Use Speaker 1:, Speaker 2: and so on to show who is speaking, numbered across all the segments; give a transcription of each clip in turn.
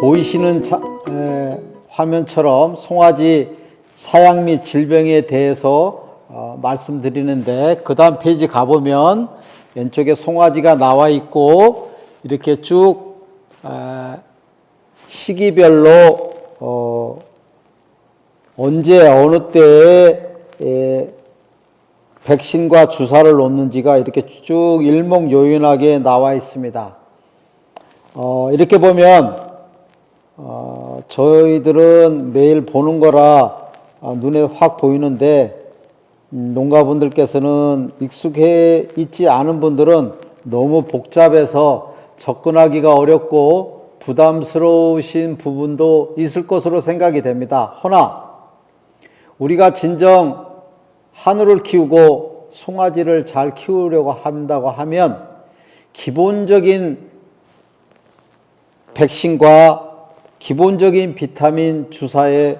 Speaker 1: 보이시는 자- 에, 화면처럼 송아지 사양 및 질병에 대해서 어, 말씀드리는데 그 다음 페이지 가보면 왼쪽에 송아지가 나와 있고 이렇게 쭉 에, 시기별로 어, 언제 어느 때에 에, 백신과 주사를 놓는지가 이렇게 쭉 일목요연하게 나와 있습니다. 어, 이렇게 보면 어, 저희들은 매일 보는 거라 아, 눈에 확 보이는데 음, 농가분들께서는 익숙해 있지 않은 분들은 너무 복잡해서 접근하기가 어렵고 부담스러우신 부분도 있을 것으로 생각이 됩니다. 허나 우리가 진정 한우를 키우고 송아지를 잘 키우려고 한다고 하면 기본적인 백신과 기본적인 비타민 주사를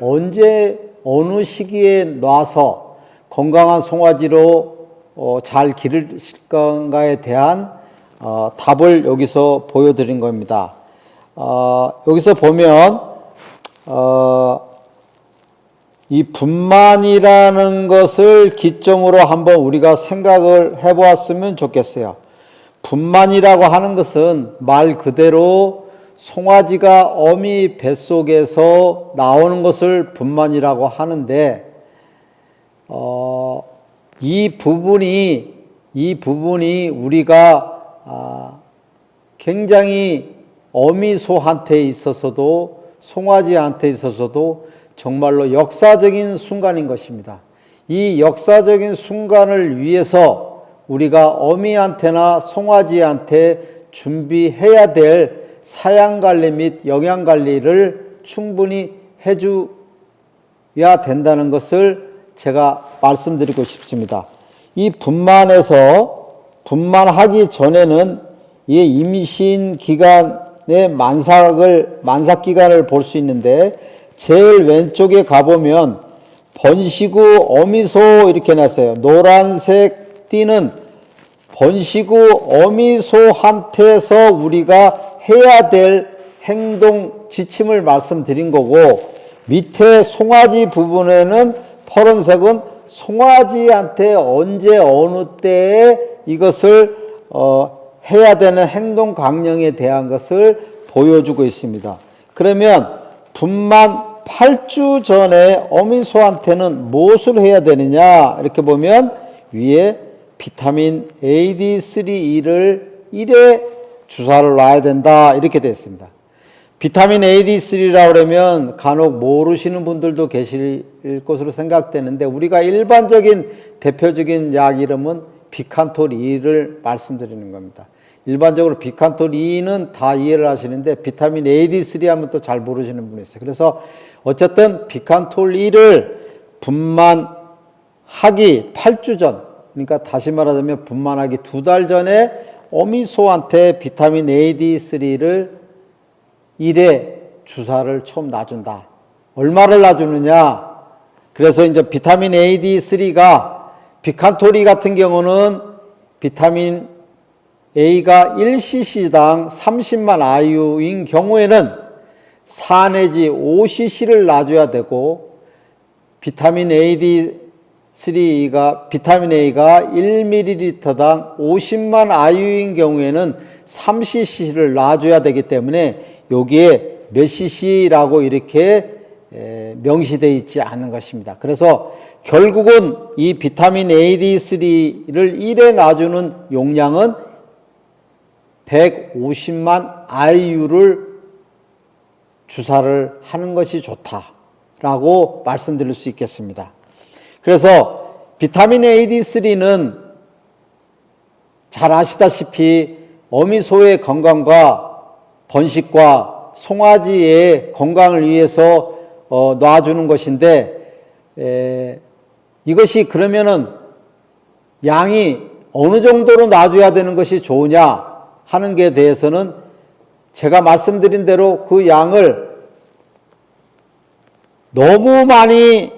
Speaker 1: 언제 어느 시기에 놔서 건강한 송아지로 어, 잘 기를 건가에 대한 어, 답을 여기서 보여드린 겁니다. 어, 여기서 보면 어, 이 분만이라는 것을 기점으로 한번 우리가 생각을 해보았으면 좋겠어요. 분만이라고 하는 것은 말 그대로 송아지가 어미 뱃속에서 나오는 것을 분만이라고 하는데, 어, 이 부분이, 이 부분이 우리가, 아, 굉장히 어미 소한테 있어서도, 송아지한테 있어서도 정말로 역사적인 순간인 것입니다. 이 역사적인 순간을 위해서 우리가 어미한테나 송아지한테 준비해야 될 사양 관리 및 영양 관리를 충분히 해줘야 된다는 것을 제가 말씀드리고 싶습니다. 이 분만에서 분만하기 전에는 이 임신 기간의 만삭을 만삭 기간을 볼 수 있는데 제일 왼쪽에 가보면 후 어미소 이렇게 놨어요. 노란색 띠는 후 어미소한테서 우리가 해야 될 행동 지침을 말씀드린 거고 밑에 송아지 부분에는 파란색은 송아지한테 언제 어느 때에 이것을 어, 해야 되는 행동 강령에 대한 것을 보여주고 있습니다. 그러면 분만 8주 전에 어미소한테는 무엇을 해야 되느냐 이렇게 보면 위에 비타민 AD3를 1회 주사를 놔야 된다 이렇게 되어 있습니다. 비타민 AD3라고 그러면 간혹 모르시는 분들도 계실 것으로 생각되는데 우리가 일반적인 대표적인 약 이름은 비칸톨 2를 말씀드리는 겁니다. 일반적으로 비칸톨 2는 다 이해를 하시는데 비타민 AD3 하면 또 잘 모르시는 분이 있어요. 그래서 어쨌든 비칸톨 2를 분만하기 8주 전, 그러니까 다시 말하자면 분만하기 두 달 전에 어미소한테 비타민 AD3를 1회 주사를 처음 놔준다. 얼마를 놔주느냐? 그래서 이제 비타민 AD3가 비칸토리 같은 경우는 비타민 A가 1cc당 30만 IU인 경우에는 4 내지 5cc를 놔줘야 되고 비타민 AD3가 비타민 A가 1ml당 50만 IU인 경우에는 3cc를 놔줘야 되기 때문에 여기에 몇 cc라고 이렇게 명시되어 있지 않는 것입니다. 그래서 결국은 이 비타민 AD3를 1에 놔주는 용량은 150만 IU를 주사를 하는 것이 좋다라고 말씀드릴 수 있겠습니다. 그래서 비타민 AD3는 잘 아시다시피 어미소의 건강과 번식과 송아지의 건강을 위해서 어, 놔주는 것인데 에, 이것이 그러면은 양이 어느 정도로 놔줘야 되는 것이 좋으냐 하는 게 대해서는 제가 말씀드린 대로 그 양을 너무 많이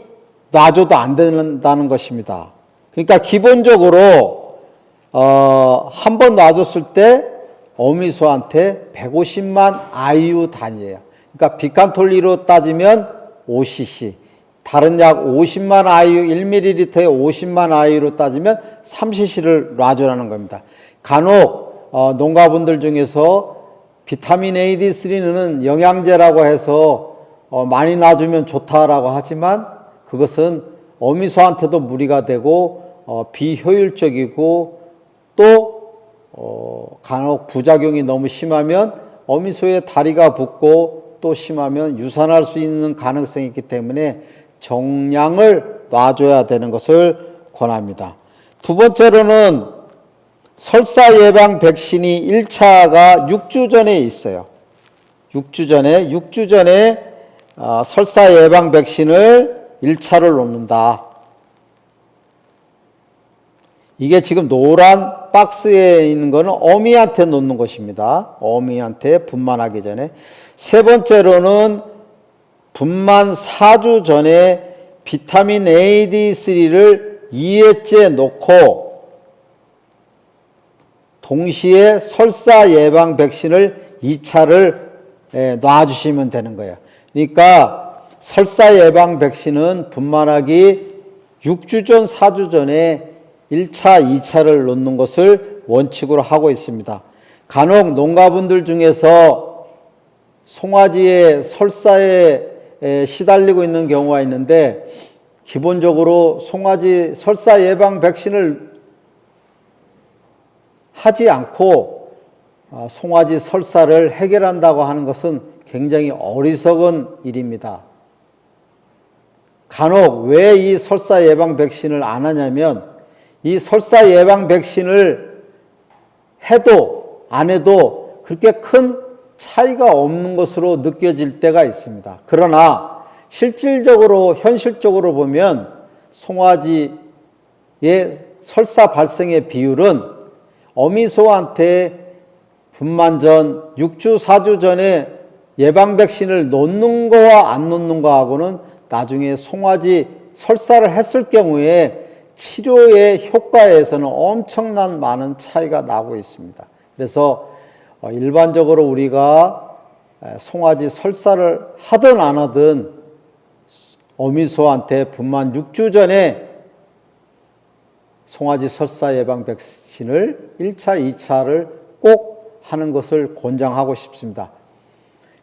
Speaker 1: 놔줘도 안 된다는 것입니다. 그러니까 기본적으로 어, 한 번 놔줬을 때 어미소한테 150만 IU 단위예요. 그러니까 비칸톨리로 따지면 5cc. 다른 약 50만 IU, 1ml에 50만 IU로 따지면 3cc를 놔주라는 겁니다. 간혹 어, 농가분들 중에서 비타민 A, D3는 영양제라고 해서 어, 많이 놔주면 좋다라고 하지만 그것은 어미소한테도 무리가 되고 어, 비효율적이고 또 어, 간혹 부작용이 너무 심하면 어미소의 다리가 붓고 또 심하면 유산할 수 있는 가능성이 있기 때문에 정량을 놔줘야 되는 것을 권합니다. 두 번째로는 설사 예방 백신이 1차가 6주 전에 있어요. 6주 전에 6주 전에 어, 설사 예방 백신을 1차를 놓는다. 이게 지금 노란 박스에 있는 거는 어미한테 놓는 것입니다. 어미한테 분만하기 전에. 세 번째로는 분만 4주 전에 비타민 A, D3를 2회째 놓고 동시에 설사 예방 백신을 2차를 놔주시면 되는 거예요. 그러니까 설사 예방 백신은 분만하기 6주 전, 4주 전에 1차, 2차를 놓는 것을 원칙으로 하고 있습니다. 간혹 농가분들 중에서 송아지의 설사에 시달리고 있는 경우가 있는데 기본적으로 송아지 설사 예방 백신을 하지 않고 아, 송아지 설사를 해결한다고 하는 것은 굉장히 어리석은 일입니다. 간혹 왜 이 설사 예방 백신을 안 하냐면 이 설사 예방 백신을 해도 안 해도 그렇게 큰 차이가 없는 것으로 느껴질 때가 있습니다. 그러나 실질적으로 현실적으로 보면 송아지의 설사 발생의 비율은 어미소한테 분만 전 6주, 4주 전에 예방 백신을 놓는 거와 안 놓는 거하고는 나중에 송아지 설사를 했을 경우에 치료의 효과에서는 엄청난 많은 차이가 나고 있습니다. 그래서 어, 일반적으로 우리가 송아지 설사를 하든 안 하든 어미소한테 분만 6주 전에 송아지 설사 예방 백신을 1차, 2차를 꼭 하는 것을 권장하고 싶습니다.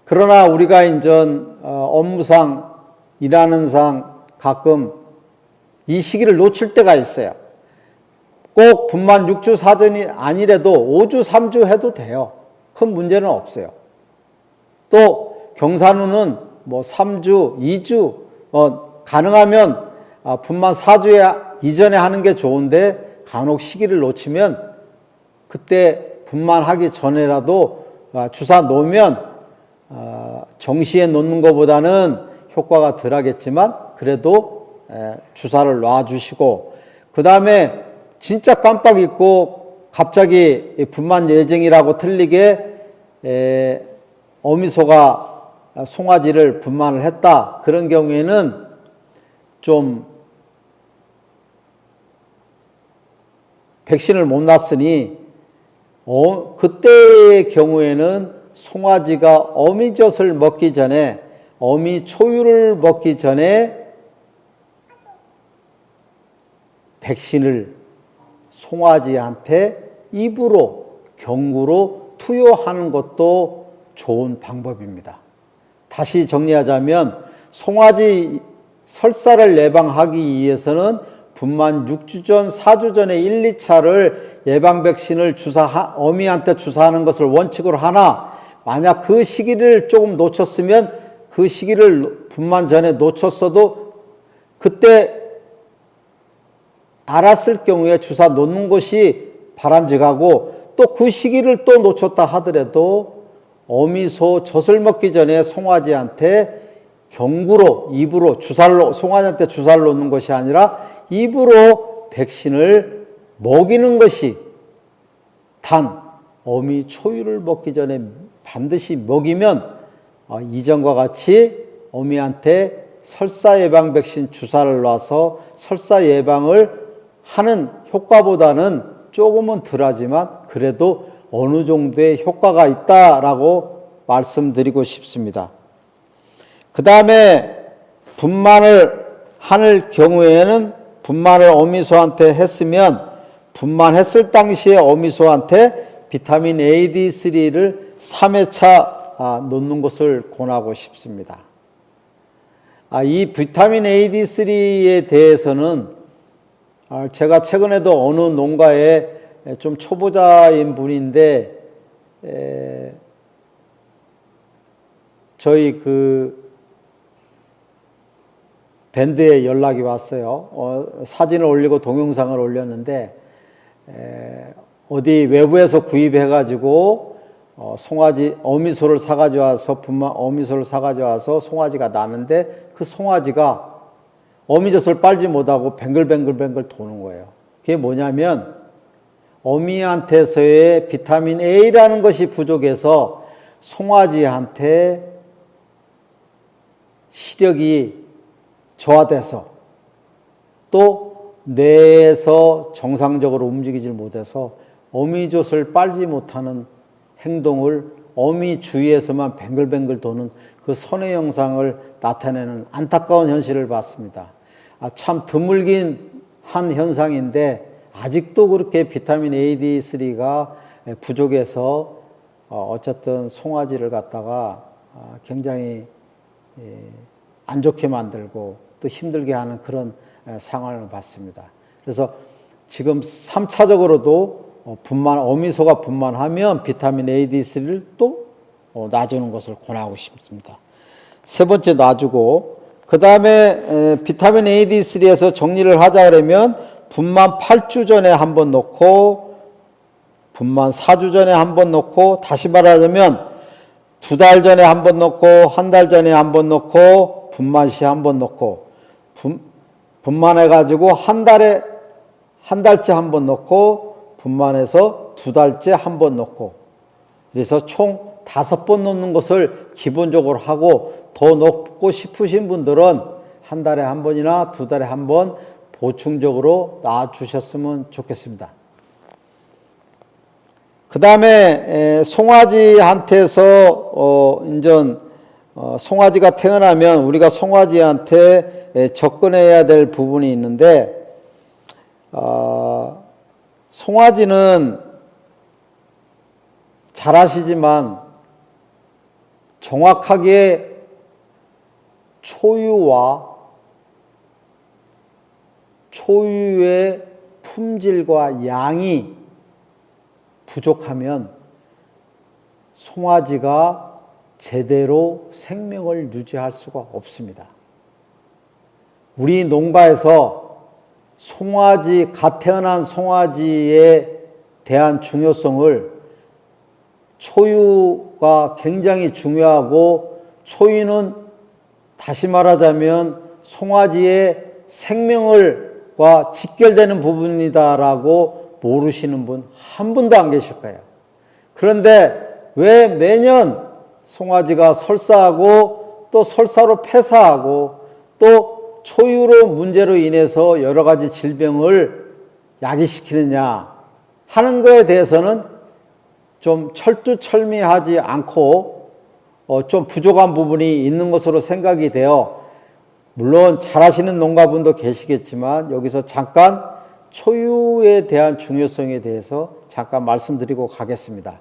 Speaker 1: 그러나 우리가 인전 어, 업무상 일하는 상 가끔 이 시기를 놓칠 때가 있어요. 꼭 분만 6주 사전이 아니래도 5주, 3주 해도 돼요. 큰 문제는 없어요. 또 경산후는 뭐 3주, 2주, 어, 가능하면 아, 분만 4주에 이전에 하는 게 좋은데 간혹 시기를 놓치면 그때 분만하기 전에라도 아, 주사 놓으면 아, 정시에 놓는 것보다는 효과가 덜 하겠지만 그래도 주사를 놔주시고 그 다음에 진짜 깜빡 잊고 갑자기 분만 예정이라고 틀리게 어미소가 송아지를 분만을 했다. 그런 경우에는 좀 백신을 못 놨으니 어, 그때의 경우에는 송아지가 어미젖을 먹기 전에 어미 초유를 먹기 전에 백신을 송아지한테 입으로 경구로 투여하는 것도 좋은 방법입니다. 다시 정리하자면 송아지 설사를 예방하기 위해서는 분만 6주 전, 4주 전에 1, 2차를 예방 백신을 주사 어미한테 주사하는 것을 원칙으로 하나 만약 그 시기를 조금 놓쳤으면 그 시기를 분만 전에 놓쳤어도 그때 알았을 경우에 주사 놓는 것이 바람직하고 또 그 시기를 또 놓쳤다 하더라도 어미소 젖을 먹기 전에 송아지한테 경구로 입으로 주사를 송아지한테 주사를 놓는 것이 아니라 입으로 백신을 먹이는 것이 단 어미 초유를 먹기 전에 반드시 먹이면 어, 이전과 같이 어미한테 설사 예방 백신 주사를 놔서 설사 예방을 하는 효과보다는 조금은 덜하지만 그래도 어느 정도의 효과가 있다라고 말씀드리고 싶습니다. 그 다음에 분만을 하는 경우에는 분만을 어미소한테 했으면 분만했을 당시에 어미소한테 비타민 A, D3를 3회차 아, 놓는 것을 권하고 싶습니다. 아, 이 비타민 A, D3에 대해서는 아, 제가 최근에도 어느 농가에 좀 초보자인 분인데 에, 저희 그 밴드에 연락이 왔어요. 어, 사진을 올리고 동영상을 올렸는데 에, 어디 외부에서 구입해가지고 어, 송아지 어미소를 사가져 와서 분만 어미소를 사가져 와서 송아지가 나는데 그 송아지가 어미젖을 빨지 못하고 뱅글뱅글뱅글 도는 거예요. 그게 뭐냐면 어미한테서의 비타민 A라는 것이 부족해서 송아지한테 시력이 저하돼서 또 뇌에서 정상적으로 움직이질 못해서 어미젖을 빨지 못하는 행동을 어미 주위에서만 뱅글뱅글 도는 그 선의 영상을 나타내는 안타까운 현실을 봤습니다. 아, 참 드물긴 한 현상인데 아직도 그렇게 비타민 A, D3가 부족해서 어, 어쨌든 송아지를 갖다가 아, 굉장히 예, 안 좋게 만들고 또 힘들게 하는 그런 상황을 봤습니다. 그래서 지금 3차적으로도 어, 분만, 어미소가 분만하면 비타민 A, D3를 또 어, 놔주는 것을 권하고 싶습니다. 세 번째 놔주고, 그 다음에 비타민 A, D3에서 정리를 하자 그러면 분만 8주 전에 한 번 넣고, 분만 4주 전에 한 번 넣고, 다시 말하자면 두 달 전에 한 번 넣고, 한 달 전에 한 번 넣고, 분만 시 한 번 넣고, 분, 분만해 가지고 한 달에, 한 달째 한 번 넣고, 분만해서 두 달째 한 번 넣고, 그래서 총 다섯 번 넣는 것을 기본적으로 하고, 더 넣고 싶으신 분들은 한 달에 한 번이나 두 달에 한 번 보충적으로 놔주셨으면 좋겠습니다. 그 다음에 송아지한테서 어, 인전 어, 송아지가 태어나면 우리가 송아지한테 접근해야 될 부분이 있는데 어, 송아지는 잘 아시지만 정확하게 초유와 초유의 품질과 양이 부족하면 송아지가 제대로 생명을 유지할 수가 없습니다. 우리 농가에서 송아지, 갓 태어난 송아지에 대한 중요성을 초유가 굉장히 중요하고 초유는 다시 말하자면 송아지의 생명을과 직결되는 부분이다라고 모르시는 분 한 분도 안 계실 거예요. 그런데 왜 매년 송아지가 설사하고 또 설사로 폐사하고 또 초유로 문제로 인해서 여러 가지 질병을 야기시키느냐 하는 것에 대해서는 좀 철두철미하지 않고 어, 좀 부족한 부분이 있는 것으로 생각이 되어 물론 잘하시는 농가분도 계시겠지만 여기서 잠깐 초유에 대한 중요성에 대해서 잠깐 말씀드리고 가겠습니다.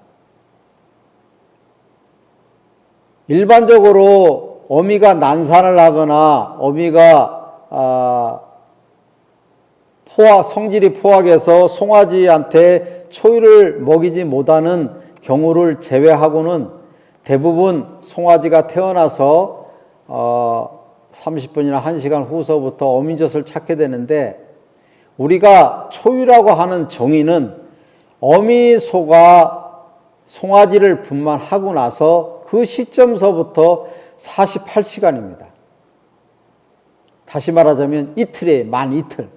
Speaker 1: 일반적으로 어미가 난산을 하거나 어미가 아, 포화 성질이 포악해서 송아지한테 초유를 먹이지 못하는 경우를 제외하고는 대부분 송아지가 태어나서 어, 30분이나 1시간 후서부터 어미젖을 찾게 되는데 우리가 초유라고 하는 정의는 어미소가 송아지를 분만하고 나서 그 시점서부터 48시간입니다. 다시 말하자면 이틀에 만 이틀.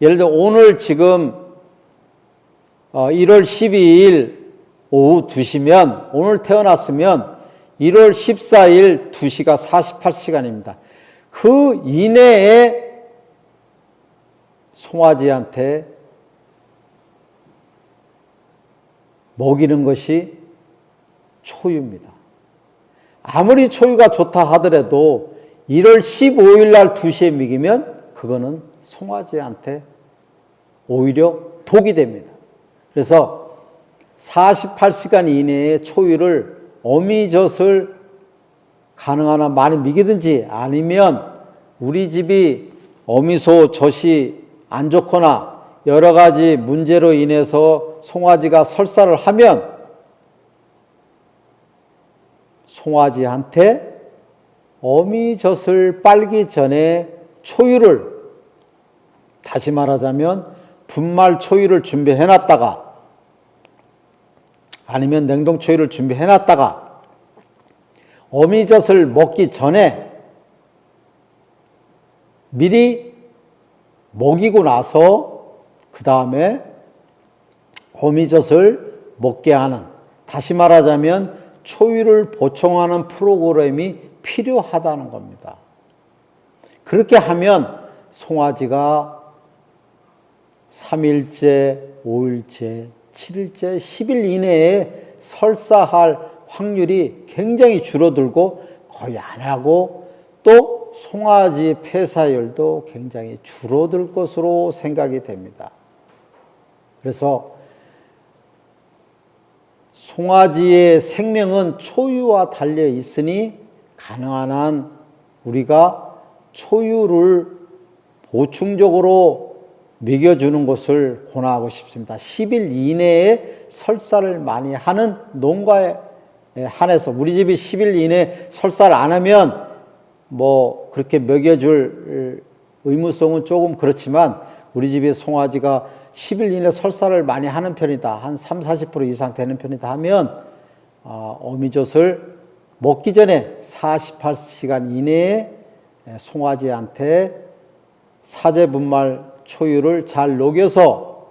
Speaker 1: 예를 들어 오늘 지금 1월 어, 12일 오후 2시면 오늘 태어났으면 1월 14일 2시가 48시간입니다. 그 이내에 송아지한테 먹이는 것이 초유입니다. 아무리 초유가 좋다 하더라도 1월 15일 날 2시에 먹이면 그거는 송아지한테 오히려 독이 됩니다. 그래서 48시간 이내에 초유를 어미젖을 가능한 한 많이 먹이든지 아니면 우리 집이 어미소 젖이 안 좋거나 여러 가지 문제로 인해서 송아지가 설사를 하면 송아지한테 어미 젖을 빨기 전에 초유를 다시 말하자면 분말 초유를 준비해 놨다가 아니면 냉동 초유를 준비해 놨다가 어미젖을 먹기 전에 미리 먹이고 나서 그 다음에 어미젖을 먹게 하는 다시 말하자면 초유를 보충하는 프로그램이 필요하다는 겁니다. 그렇게 하면 송아지가 3일째, 5일째, 7일째, 10일 이내에 설사할 확률이 굉장히 줄어들고 거의 안 하고 또 송아지 폐사율도 굉장히 줄어들 것으로 생각이 됩니다. 그래서 송아지의 생명은 초유와 달려 있으니 가능한 한 우리가 초유를 보충적으로 먹여주는 것을 권하고 싶습니다. 10일 이내에 설사를 많이 하는 농가에 한해서 우리 집이 10일 이내 설사를 안 하면 뭐 그렇게 먹여줄 의무성은 조금 그렇지만 우리 집의 송아지가 10일 이내 설사를 많이 하는 편이다. 한 3, 40% 이상 되는 편이다 하면 어, 어미젖을 먹기 전에 48시간 이내에 송아지한테 사제 분말 초유를 잘 녹여서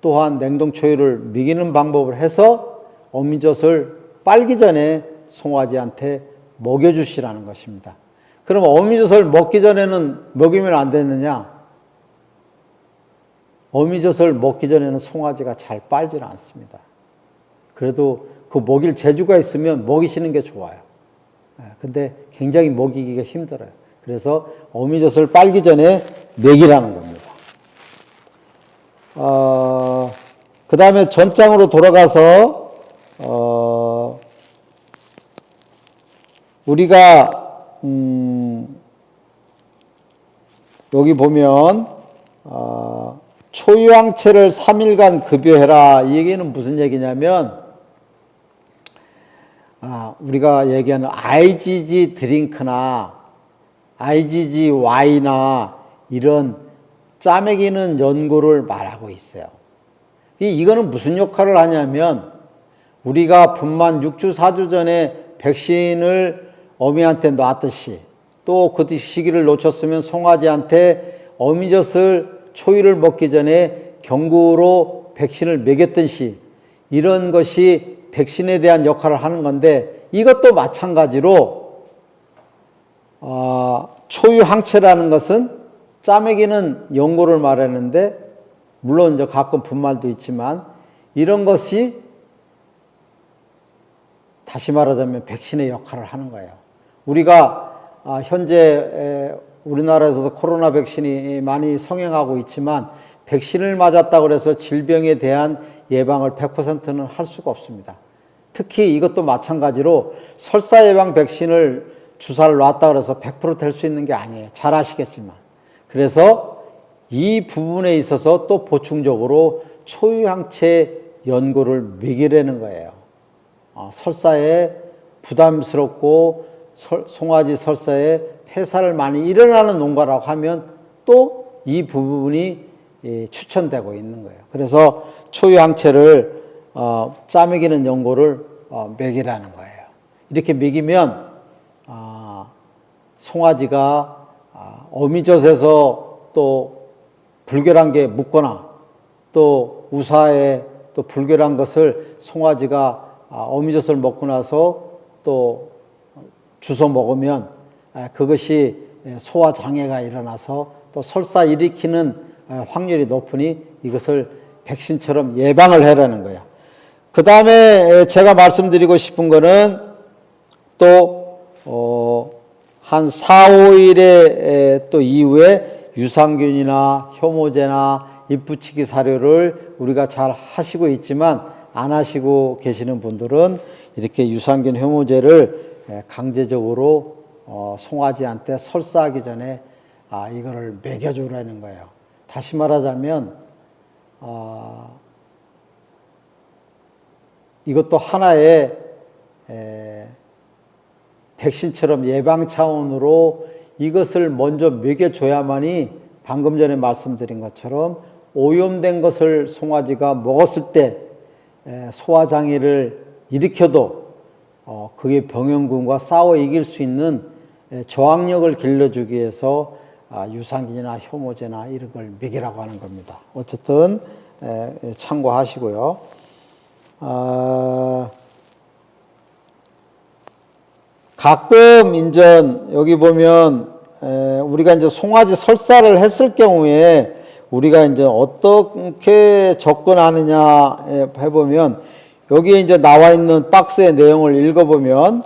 Speaker 1: 또한 냉동 초유를 먹이는 방법을 해서 어미젖을 빨기 전에 송아지한테 먹여주시라는 것입니다. 그럼 어미젖을 먹기 전에는 먹이면 안 되느냐? 어미젖을 먹기 전에는 송아지가 잘 빨지는 않습니다. 그래도 그 먹일 재주가 있으면 먹이시는 게 좋아요. 예, 근데 굉장히 먹이기가 힘들어요. 그래서 어미젖을 빨기 전에 먹이라는 겁니다. 어, 그 다음에 전장으로 돌아가서, 어, 우리가, 음, 여기 보면, 어, 초유황체를 3일간 급여해라. 이 얘기는 무슨 얘기냐면, 아, 우리가 얘기하는 IgG 드링크나 IgG 와이나 이런 짜매기는 연고를 말하고 있어요. 이거는 무슨 역할을 하냐면 우리가 분만 6주, 4주 전에 백신을 어미한테 놨듯이 또 그 시기를 놓쳤으면 송아지한테 어미젖을 초유를 먹기 전에 경구로 백신을 먹였듯이 이런 것이 백신에 대한 역할을 하는 건데 이것도 마찬가지로 어, 초유 항체라는 것은 짜매기는 연고를 말하는데 물론 이제 가끔 분말도 있지만 이런 것이 다시 말하자면 백신의 역할을 하는 거예요. 우리가 아, 현재 우리나라에서도 코로나 백신이 많이 성행하고 있지만 백신을 맞았다고 해서 질병에 대한 예방을 100%는 할 수가 없습니다. 특히 이것도 마찬가지로 설사 예방 백신을 주사를 놨다 그래서 100%될 수 있는 게 아니에요. 잘 아시겠지만. 그래서 이 부분에 있어서 또 보충적으로 초유항체 연고를 먹이려는 거예요. 어, 설사에 부담스럽고 설, 송아지 설사에 폐사를 많이 일어나는 농가라고 하면 또 이 부분이 예, 추천되고 있는 거예요. 그래서 초유항체를 어, 짜먹이는 연고를 어, 먹이라는 거예요. 이렇게 먹이면 아, 송아지가 아, 어미젖에서 또 불결한 게 묻거나 또 우사에 또 불결한 것을 송아지가 아, 어미젖을 먹고 나서 또 주워 먹으면 아, 그것이 소화 장애가 일어나서 또 설사 일으키는 아, 확률이 높으니 이것을 백신처럼 예방을 하라는 거야. 그 다음에 제가 말씀드리고 싶은 거는 또, 어, 한 4, 5일에 또 이후에 유산균이나 효모제나 잎붙이기 사료를 우리가 잘 하시고 있지만 안 하시고 계시는 분들은 이렇게 유산균 효모제를 에, 강제적으로 어, 송아지한테 설사하기 전에 아, 이거를 먹여주라는 거예요. 다시 말하자면, 어, 이것도 하나의 에, 백신처럼 예방 차원으로 이것을 먼저 먹여줘야만이 방금 전에 말씀드린 것처럼 오염된 것을 송아지가 먹었을 때 에, 소화장애를 일으켜도 어, 그게 병영군과 싸워 이길 수 있는 에, 저항력을 길러주기 위해서 아, 유산균이나 효모제나 이런 걸 먹이라고 하는 겁니다. 어쨌든 에, 에, 참고하시고요. 아, 가끔 인전 여기 보면 에, 우리가 이제 송아지 설사를 했을 경우에 우리가 이제 어떻게 접근하느냐 해보면 여기에 이제 나와 있는 박스의 내용을 읽어보면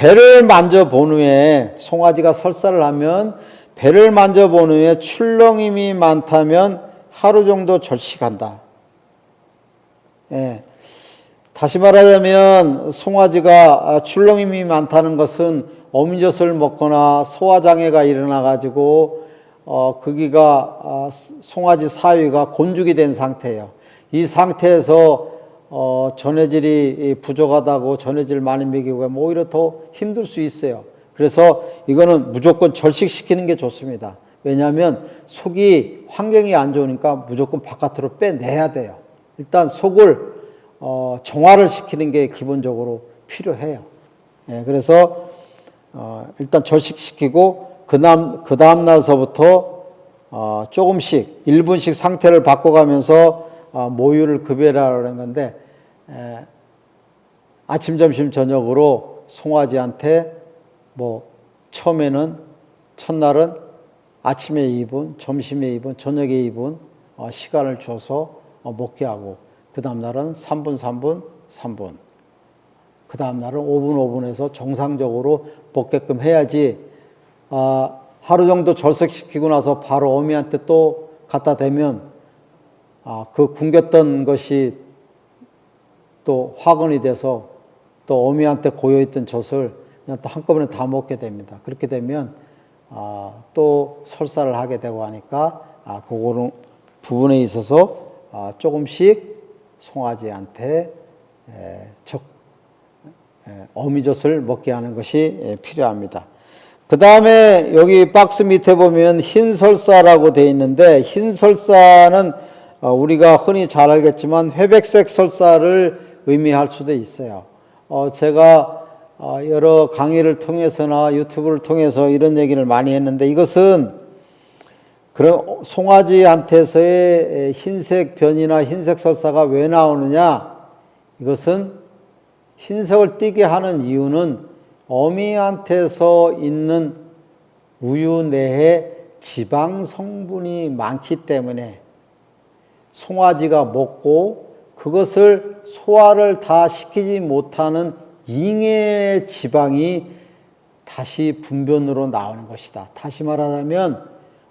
Speaker 1: 배를 만져본 후에 송아지가 설사를 하면 배를 만져본 후에 출렁임이 많다면 하루 정도 절식한다. 예. 다시 말하자면 송아지가 출렁임이 많다는 것은 어미젖을 먹거나 소화장애가 일어나 가지고 어 거기가 아, 송아지 사위가 곤죽이 된 상태예요. 이 상태에서 어 전해질이 부족하다고 전해질 많이 먹이고 하면 오히려 더 힘들 수 있어요. 그래서 이거는 무조건 절식시키는 게 좋습니다. 왜냐하면 속이 환경이 안 좋으니까 무조건 바깥으로 빼내야 돼요. 일단 속을 어, 정화를 시키는 게 기본적으로 필요해요. 예, 그래서 어, 일단 절식시키고 그다음 그 다음 날서부터 어, 조금씩 1분씩 상태를 바꿔가면서 어, 모유를 급여하라는 건데 에, 아침, 점심, 저녁으로 송아지한테 뭐 처음에는 첫날은 아침에 2분, 점심에 2분, 저녁에 2분 어, 시간을 줘서 어, 먹게 하고 그 다음 날은 3분, 3분, 3분. 그 다음 날은 5분, 5분에서 정상적으로 먹게끔 해야지 아, 하루 정도 절석시키고 나서 바로 어미한테 또 갖다 대면 아, 그 굶겼던 것이 또 화근이 돼서 또 어미한테 고여있던 젖을 그냥 또 한꺼번에 다 먹게 됩니다. 그렇게 되면 아, 또 설사를 하게 되고 하니까 아, 그거는 부분에 있어서 아, 조금씩 송아지한테 에, 적 에, 어미젖을 먹게 하는 것이 에, 필요합니다. 그 다음에 여기 박스 밑에 보면 흰 설사라고 되어 있는데 흰 설사는 어, 우리가 흔히 잘 알겠지만 회백색 설사를 의미할 수도 있어요. 어, 제가 어, 여러 강의를 통해서나 유튜브를 통해서 이런 얘기를 많이 했는데 이것은 그런 송아지한테서의 흰색 변이나 흰색 설사가 왜 나오느냐? 이것은 흰색을 띠게 하는 이유는 어미한테서 있는 우유 내에 지방 성분이 많기 때문에 송아지가 먹고 그것을 소화를 다 시키지 못하는 잉의 지방이 다시 분변으로 나오는 것이다. 다시 말하자면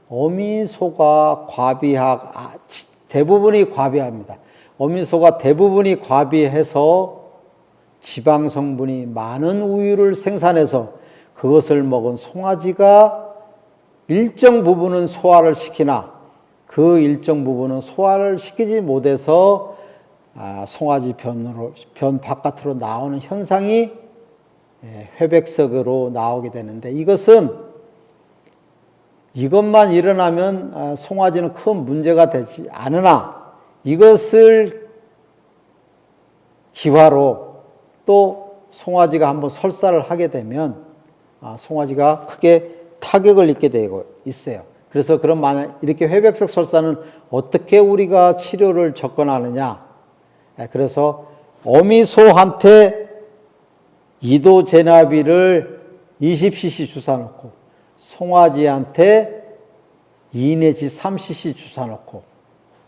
Speaker 1: 어미소가 과비하 아, 대부분이 과비합니다. 어미소가 대부분이 과비해서 지방 성분이 많은 우유를 생산해서 그것을 먹은 송아지가 일정 부분은 소화를 시키나 그 일정 부분은 소화를 시키지 못해서 아, 송아지 변으로 변 바깥으로 나오는 현상이 예, 회백석으로 나오게 되는데 이것은 이것만 일어나면 아, 송아지는 큰 문제가 되지 않으나 이것을 기화로 또 송아지가 한번 설사를 하게 되면 아, 송아지가 크게 타격을 입게 되고 있어요. 그래서 그런 만약 이렇게 회백석 설사는 어떻게 우리가 치료를 접근하느냐? 예, 그래서 어미소한테 이도 제나비를 20cc 주사 놓고 송아지한테 2 내지 3cc 주사 놓고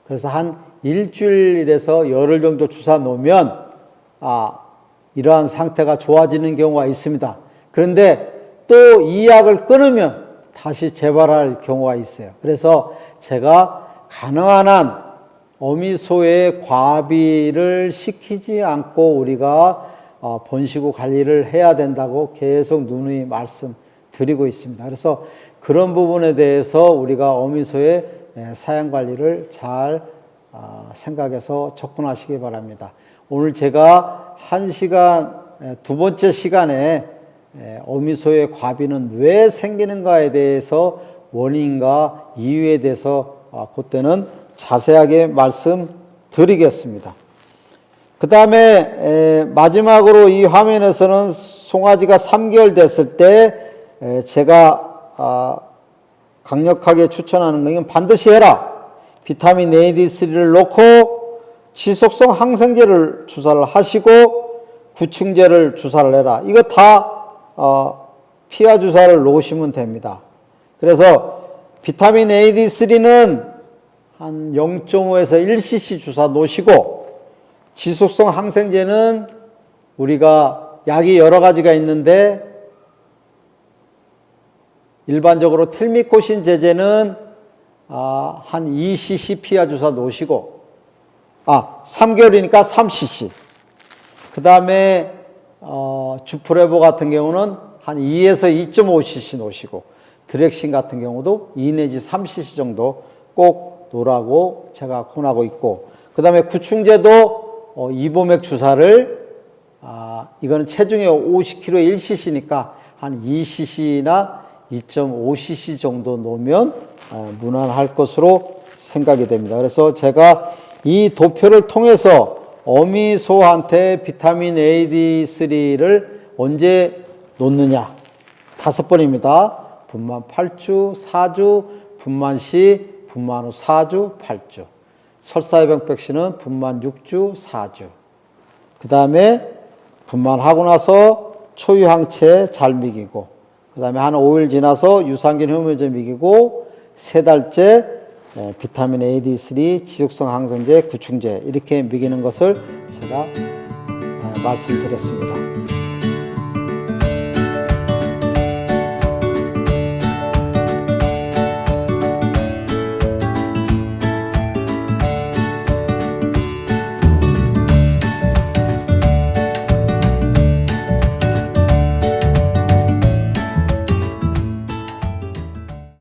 Speaker 1: 그래서 한 일주일에서 열흘 정도 주사 놓으면 아, 이러한 상태가 좋아지는 경우가 있습니다. 그런데 또 이 약을 끊으면 다시 재발할 경우가 있어요. 그래서 제가 가능한 한 어미소의 과비를 시키지 않고 우리가 어, 번식후 관리를 해야 된다고 계속 누누이 말씀드리고 있습니다. 그래서 그런 부분에 대해서 우리가 어미소의 예, 사양 관리를 잘 아, 생각해서 접근하시기 바랍니다. 오늘 제가 한 시간 예, 두 번째 시간에 예, 어미소의 과비는 왜 생기는가에 대해서 원인과 이유에 대해서 아, 그때는 자세하게 말씀드리겠습니다. 그 다음에 마지막으로 이 화면에서는 송아지가 3개월 됐을 때 에, 제가 아, 강력하게 추천하는 것은 반드시 해라. 비타민 A, D3를 넣고 지속성 항생제를 주사를 하시고 구충제를 주사를 해라. 이거 다 어, 피하 주사를 놓으시면 됩니다. 그래서 비타민 A, D3는 한 0.5에서 1cc 주사 놓으시고 지속성 항생제는 우리가 약이 여러 가지가 있는데 일반적으로 틸미코신 제제는 아, 한 2cc 피하 주사 놓으시고 아 3개월이니까 3cc 그 다음에 어, 주프레보 같은 경우는 한 2에서 2.5cc 놓으시고 드렉신 같은 경우도 2 내지 3cc 정도 꼭 놓으라고 제가 권하고 있고 그 다음에 구충제도 어, 이보맥 주사를 아, 이거는 체중의 50kg에 1cc니까 한 2cc나 2.5cc 정도 놓으면 어, 무난할 것으로 생각이 됩니다. 그래서 제가 이 도표를 통해서 어미 소한테 비타민 A, D3를 언제 놓느냐? 다섯 번입니다. 분만 8주, 4주, 분만 시, 분만 후 4주, 8주. 설사해병 백신은 분만 6주, 4주. 그 다음에 분만하고 나서 초유항체 잘 미기고, 그 다음에 한 5일 지나서 유산균 효모제 미기고, 세 달째 에, 비타민 A, D3, 지속성 항생제, 구충제 이렇게 미기는 것을 제가 아, 말씀드렸습니다.